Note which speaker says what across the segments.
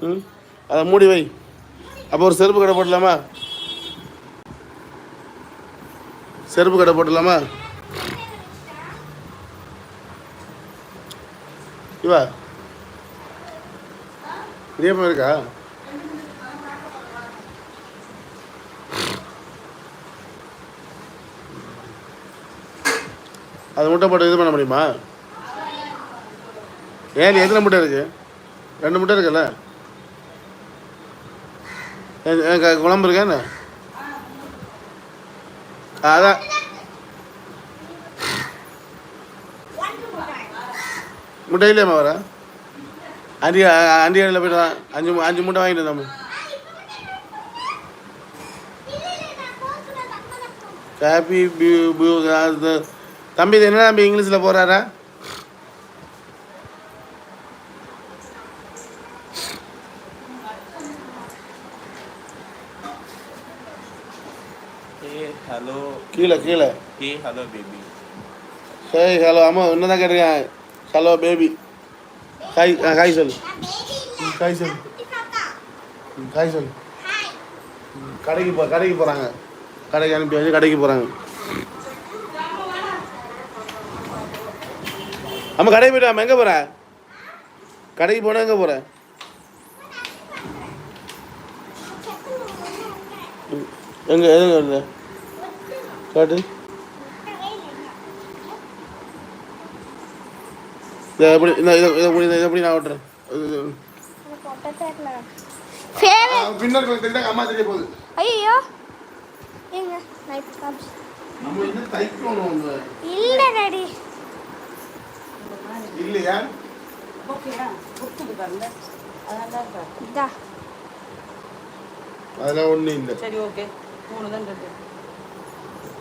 Speaker 1: ம்? அதை மூடி வை. அப்போ ஒரு செருப்பு கடை போடலாமா? செருப்பு கடை போடலாமா? இவா. இடியப்பம் இருக்கா? அது முட்டை போட்டு இது பண்ண முடியுமா? ஏன் எத்தனை முட்டை இருக்கு? ரெண்டு முட்டை இருக்குல்ல? குழம்பு இருக்கா என்ன? அதான். முட்டை இல்லையம்மா வர? அண்டி அண்டி கடையில் போய்ட்டு வா. அஞ்சு மு- அஞ்சு முட்டை வாங்கிட்டு வந்தோம் ஹாப்பி அது தம்பி இது என்ன தம்பி இங்கிலீஷில் போகிறாரா
Speaker 2: Hello.
Speaker 1: கீழே கீழே.
Speaker 2: Hey, hello, baby.
Speaker 1: Hey hello அம்மா என்ன தான் கேட்டிருக்கேன் ஹலோ பேபி ஹாய் ஆ, ஹாய் சொல்லு. ம், ஹாய் சொல்லு. ம், ஹாய் சொல்லு. கடைக்கு போ கடைக்கு போகிறாங்க கடைக்கு அனுப்பி வச்சு கடைக்கு போகிறாங்க அம்மா கடைக்கு போயிட்டு எங்கே போகிற கடைக்கு போனால் எங்கே போகிற எங்கே எதுங்க வருது? காட்டு இதை எப்படி இந்த இதை இதை எப்படி இதை எப்படி நான் ஓட்டுறேன் இது- இது- ஆ, பின்னாடி கொஞ்சம் தெரிஞ்சாங்க அம்மா தெரிய போகுது.
Speaker 3: ஐயோ எங்க நான் இப்போ காமிச்சு
Speaker 1: நம்ம என்ன தைக்கணும் ஒன்று
Speaker 3: இல்லை டாடி
Speaker 1: இல்லையா?
Speaker 3: இதா.
Speaker 1: அதெல்லாம் ஒன்றும் இல்லை.
Speaker 4: சரி ஓகே. மூணு தான் இருக்கு.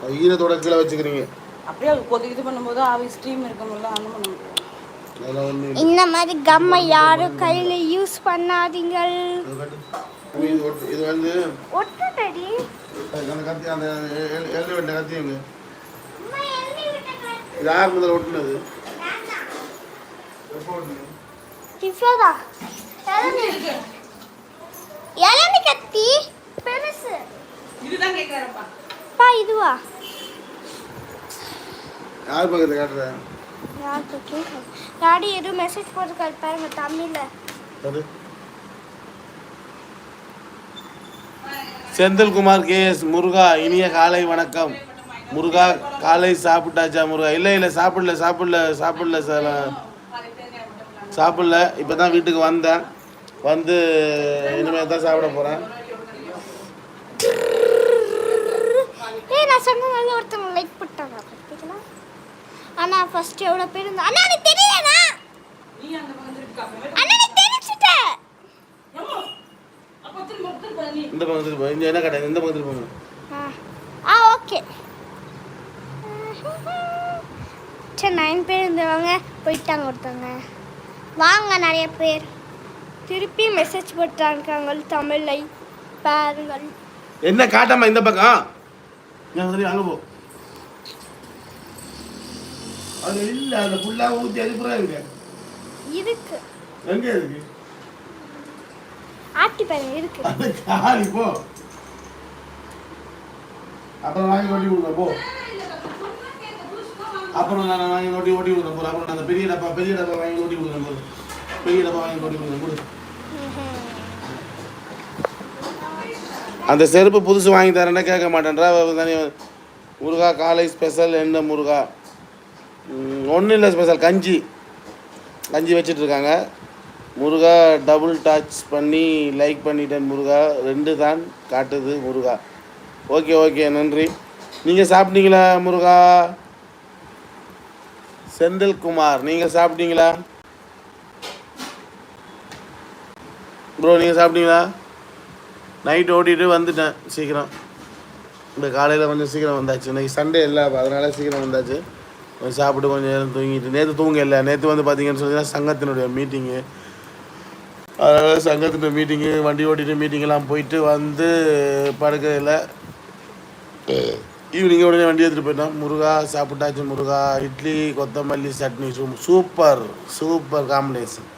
Speaker 1: ஈரத்தோட கீழே வச்சுக்கிறீங்க.
Speaker 4: அப்படியே அது கொதி இது பண்ணும்போது ஆவி ஸ்ட்ரீம் இருக்கும்ல அந்த பண்ண முடியும்
Speaker 1: அதெல்லாம் ஒன்றும் இல்லை.
Speaker 3: இந்த மாதிரி கம்மை யாரும் கையில் யூஸ் பண்ணாதீங்கள்.
Speaker 1: இது காட்டு. அம்மா, இது ஒட்டு- இது வந்து
Speaker 3: ஒட்டு டாடி
Speaker 1: அந்த கத்தி அந்த எள்ளு வெட்ட கத்தி எங்க இது யார் முதல்ல ஒட்டுனது? எப்போ ஒட்டுனது?
Speaker 3: இவ்வளோதா இளநி கத்தி. பெருசு.
Speaker 4: இதுதான் கேட்குறப்பா
Speaker 3: பா இதுவா?
Speaker 1: யார் பக்கத்தை காட்டுற?
Speaker 3: யாருக்கு கேட்கும் டாடி எதுவும் மெசேஜ் போட்டுருக்காரு பாருங்க தமிழில்.
Speaker 1: செந்தில்குமார் கேஎஸ் முருகா இனிய காலை வணக்கம். முருகா காலை சாப்பிட்டாச்சா முருகா? இல்லை இல்லை சாப்பிடல சாப்பிடல சாப்பிடல சார் சாப்பிடல. இப்போ தான் வீட்டுக்கு வந்தேன். வந்து இனிமேல் தான் சாப்பிட போகிறேன்
Speaker 3: நான் சொன்னதால ஒருத்தவங்க லைக் போட்டாங்க பார்த்தீங்களா அண்ணா ஃபர்ஸ்ட் எவ்வளோ பேர் இருந்தா அண்ணா நீ தெரியலண்ணா
Speaker 4: நீ அந்த பக்கம் திருப்பி காப்பி
Speaker 3: அண்ணா நீ தெரிஞ்சுட்ட.
Speaker 1: இந்த பக்கத்துக்கு போ என்ன கடை? இந்த பக்கத்துக்கு போங்க.
Speaker 3: ஆ. ஆ ஓகே. சரி நைன் பேர் இருந்தவங்க போயிட்டாங்க ஒருத்தவங்க. வாங்க நிறைய பேர். திருப்பி மெசேஜ் போட்டாங்க தமிழை பாருங்கள்.
Speaker 1: என்ன காட்டாம இந்த பக்கம்? சரி அங்கே போ அது இல்லை அந்த ஃபுல்லாக ஊற்றி அதுப்புறம் இருக்கு
Speaker 3: இருக்கு
Speaker 1: எங்கே இருக்கு
Speaker 3: ஆட்டி பாருங்க இருக்கு
Speaker 1: அது காலி போ அப்புறம் வாங்கி ஓட்டி விடுங்க போ அப்புறம் நான் வாங்கி ஓட்டி ஓட்டி விடுறேன் போல அப்புறம் அந்த பெரிய டப்பா பெரிய டப்பா வாங்கி ஓட்டி விடுறேன் போல பெரிய டப்பா வாங்கி ஓட்டி விடுறேன் கொடு அந்த செருப்பு புதுசு வாங்கி தரேன்னா கேட்க மாட்டேன்றா. தனி முருகா காலை ஸ்பெஷல் என்ன முருகா? ஒன்றும் இல்லை ஸ்பெஷல் கஞ்சி. கஞ்சி வச்சிட்ருக்காங்க முருகா டபுள் டச் பண்ணி லைக் பண்ணிட்டேன் முருகா. ரெண்டு தான் காட்டுது முருகா. ஓகே ஓகே நன்றி. நீங்கள் சாப்பிட்டீங்களா முருகா? செந்தில்குமார் நீங்கள் சாப்பிட்டீங்களா? ப்ரோ நீங்கள் சாப்பிட்டீங்களா? நைட் ஓட்டிட்டு வந்துட்டேன் சீக்கிரம். இந்த காலையில் கொஞ்சம் சீக்கிரம் வந்தாச்சு. இன்னைக்கு சண்டே இல்லை அதனால சீக்கிரம் வந்தாச்சு. கொஞ்சம் சாப்பிட்டு கொஞ்சம் நேரம் தூங்கிட்டு நேற்று தூங்க இல்லை. நேற்று வந்து பார்த்தீங்கன்னு சொன்னால் சங்கத்தினுடைய மீட்டிங்கு அதனால் சங்கத்தினுடைய மீட்டிங்கு வண்டி ஓட்டிட்டு மீட்டிங்கெல்லாம் போயிட்டு வந்து படுக்கையில் ஈவினிங் உடனே வண்டி எடுத்துகிட்டு போயிட்டோம். முருகா சாப்பிட்டாச்சு முருகா. இட்லி கொத்தமல்லி சட்னி சூ சூப்பர் சூப்பர் காம்பினேஷன்